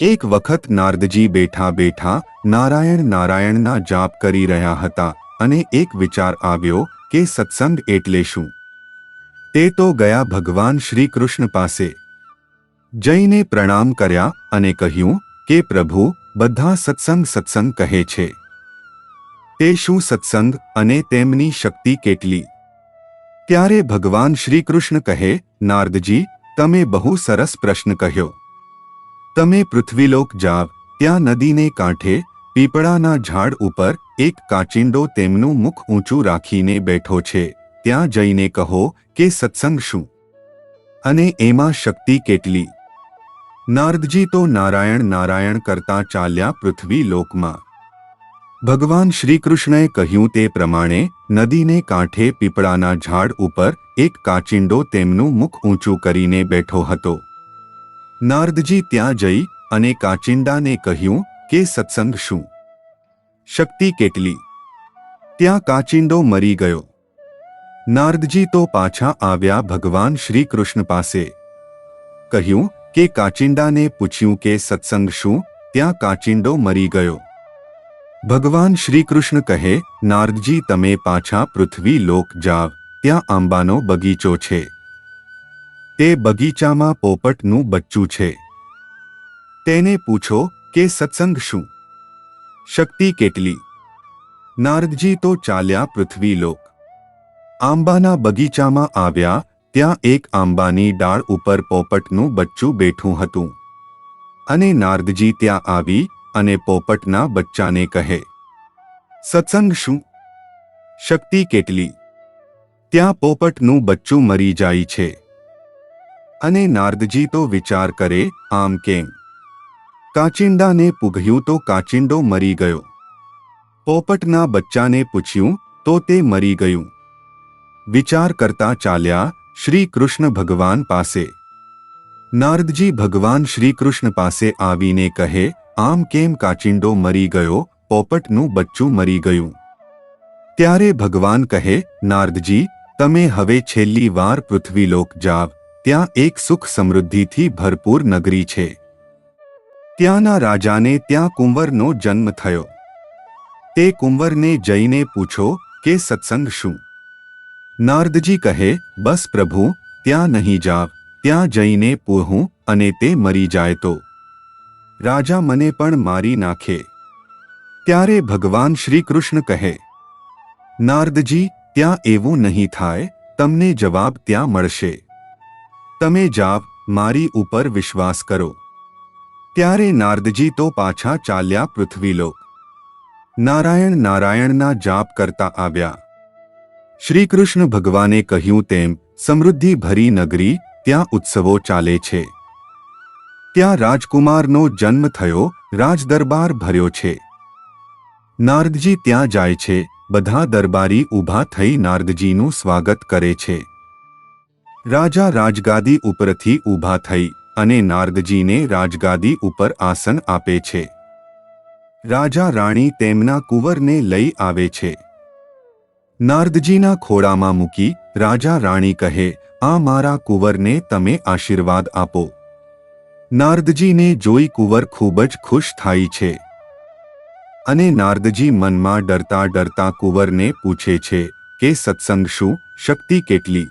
એક વખત નારદજી બેઠા બેઠા નારાયણ નારાયણના જાપ કરી રહ્યા હતા અને એક વિચાર આવ્યો કે સત્સંગ એટલે શું? તે તો ગયા ભગવાન શ્રી કૃષ્ણ પાસે જઈને પ્રણામ કર્યા અને કહ્યું, કે પ્રભુ, બધા સત્સંગ સત્સંગ કહે છે. તે શું સત્સંગ અને તેમની શક્તિ કેટલી? ત્યારે ભગવાન શ્રી કૃષ્ણ કહે, નારદજી, તમે બહુ સરસ પ્રશ્ન કહ્યો. તમે પૃથ્વીલોક જાવ, ત્યાં નદીને કાંઠે, પીપળાના ઝાડ ઉપર, એક કાચિંડો તેમનું મુખ ઊંચું રાખીને બેઠો છે, ત્યાં જઈને કહો કે સત્સંગ શું? અને એમાં શક્તિ કેટલી? નારદજી તો નારાયણ નારાયણ કરતા ચાલ્યા પૃથ્વી લોકમાં ભગવાન શ્રીકૃષ્ણએ કહ્યું તે પ્રમાણે, નદીને કાંઠે પીપળાના ઝાડ ઉપર, એક કાચિંડો તેમનું મુખ ઊંચું કરીને બેઠો હતો. નારદજી ત્યાં જઈ અને કાચિંડાને કહ્યું, કે સત્સંગ શું? શક્તિ કેટલી? ત્યાં કાચિંડો મરી ગયો. નારદજી તો પાછા આવ્યા ભગવાન શ્રી કૃષ્ણ પાસે. કહ્યું, કે કાચિંડાને પૂછ્યું કે સત્સંગ શું? ત્યાં કાચિંડો મરી ગયો. ભગવાન શ્રી કૃષ્ણ કહે, નારદજી, તમે પાછા પૃથ્વી લોક જાવ. ત્યાં આંબાનો બગીચો છે. તે બગીચામાં પોપટનું બચ્ચું છે. તેને પૂછો કે સત્સંગ શું? શક્તિ કેટલી? નારદજી તો ચાલ્યા પૃથ્વીલોક આંબાના બગીચામાં આવ્યા ત્યાં એક આંબાની ડાળ ઉપર પોપટનું બચ્ચું બેઠું હતું. અને નારદજી ત્યાં આવી અને પોપટના બચ્ચાને કહે, સત્સંગ શું? શક્તિ કેટલી? ત્યાં પોપટનું બચ્ચું મરી જાય છે. અને નારદજી તો વિચાર કરે, આમ કેમ? કાચિંડાને પૂઘ્યું તો કાચિંડો મરી ગયો. પોપટના બચ્ચાને પૂછ્યું, તો તે મરી ગયું. વિચાર કરતા ચાલ્યા, શ્રી કૃષ્ણ ભગવાન પાસે. નારદજી ભગવાન શ્રી કૃષ્ણ પાસે આવીને કહે, આમ કેમ કાચિંડો મરી ગયો, પોપટનું બચ્ચું મરી ગયું? ત્યારે ભગવાન કહે, નારદજી, તમે હવે છેલ્લી વાર પૃથ્વીલોક જાવ ત્યાં એક સુખ સમૃદ્ધિથી ભરપૂર નગરી છે. ત્યાંના રાજાને ત્યાં કુંવરનો જન્મ થયો. તે કુંવરને જઈને પૂછો કે સત્સંગ શું? નારદજી કહે, બસ પ્રભુ, ત્યાં નહીં જાવ, ત્યાં જઈને પૂહું અને તે મરી જાય તો. રાજા મને પણ મારી નાખે. ત્યારે ભગવાન શ્રી કૃષ્ણ કહે, નારદજી, ત્યાં એવું નહીં થાય, તમને જવાબ ત્યાં મળશે. તમે જાવ મારી ઉપર વિશ્વાસ કરો. ત્યારે નારદજી તો પાછા ચાલ્યા પૃથ્વીલોક. નારાયણ નારાયણના જાપ કરતા આવ્યા. શ્રીકૃષ્ણ ભગવાને કહ્યું તેમ સમૃદ્ધિ ભરી નગરી ત્યાં ઉત્સવો ચાલે છે. ત્યાં રાજકુમારનો જન્મ થયો, રાજદરબાર ભર્યો છે. નારદજી ત્યાં જાય છે, બધા દરબારી ઊભા થઈ નારદજીનું સ્વાગત કરે છે. રાજા રાજગાદી ઉપરથી ઊભા થઈ અને નારદજીને રાજગાદી ઉપર આસન આપે છે. રાજા રાણી તેમના કુંવરને લઈ આવે છે. નારદજીના ખોળામાં મૂકી રાજા રાણી કહે, આ મારા કુંવરને તમે આશીર્વાદ આપો. નારદજીને જોઈ કુંવર ખૂબ જ ખુશ થાય છે. અને નારદજી મનમાં ડરતા ડરતા કુંવરને પૂછે છે કે, સત્સંગ શું? શક્તિ કેટલી?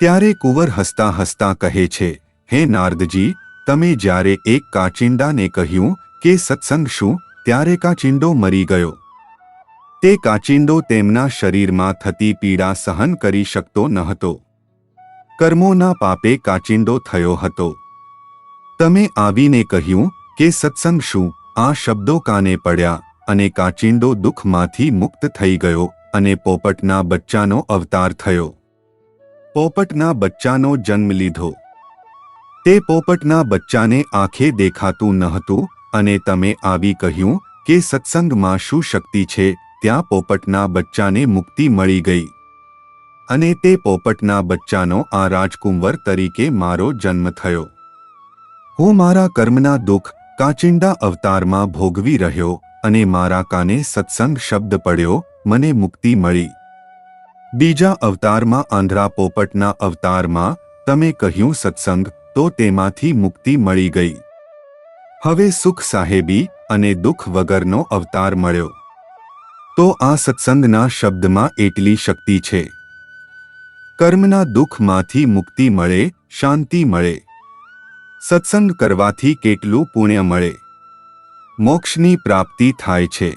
ત્યારે કુંવર હસતા હસતા કહે છે, હે નારદજી, તમે જ્યારે એક કાચિંડાને કહ્યું કે સત્સંગ શું, ત્યારે કાચિંડો મરી ગયો. તે કાચિંડો તેમના શરીરમાં થતી પીડા સહન કરી શકતો ન હતો. કર્મોના પાપે કાચિંડો થયો હતો. તમે આવીને કહ્યું કે સત્સંગ શું, આ શબ્દો કાને પડ્યા, અને કાચિંડો દુઃખમાંથી મુક્ત થઈ ગયો, અને પોપટના બચ્ચાનો અવતાર થયો. પોપટના બચ્ચાનો જન્મ લીધો. તે પોપટના બચ્ચાને આંખે દેખાતું ન અને તમે આવી કહ્યું કે સત્સંગમાં શું શક્તિ છે, ત્યાં પોપટના બચ્ચાને મુક્તિ મળી ગઈ. અને તે પોપટના બચ્ચાનો આ રાજકુંવર તરીકે મારો જન્મ થયો. હું મારા કર્મના દુઃખ કાચિંડા અવતારમાં ભોગવી રહ્યો અને મારા કાને સત્સંગ શબ્દ પડ્યો, મને મુક્તિ મળી. બીજા અવતારમાં આંધ્રા પોપટના અવતારમાં તમે કહ્યું સત્સંગ, તો તેમાંથી મુક્તિ મળી ગઈ. હવે સુખ સાહેબી અને દુઃખ વગરનો અવતાર મળ્યો. તો આ સત્સંગના શબ્દમાં એટલી શક્તિ છે. કર્મના દુઃખમાંથી મુક્તિ મળે, શાંતિ મળે. સત્સંગ કરવાથી કેટલું પુણ્ય મળે. મોક્ષની પ્રાપ્તિ થાય છે.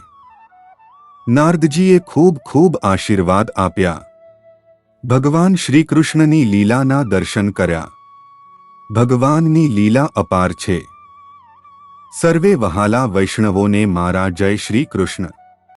નારદજીએ ખૂબ ખૂબ આશીર્વાદ આપ્યા. ભગવાન શ્રીકૃષ્ણની લીલાના દર્શન કર્યા. ભગવાનની લીલા અપાર છે. સર્વે વહાલા વૈષ્ણવોને મારા જય શ્રી કૃષ્ણ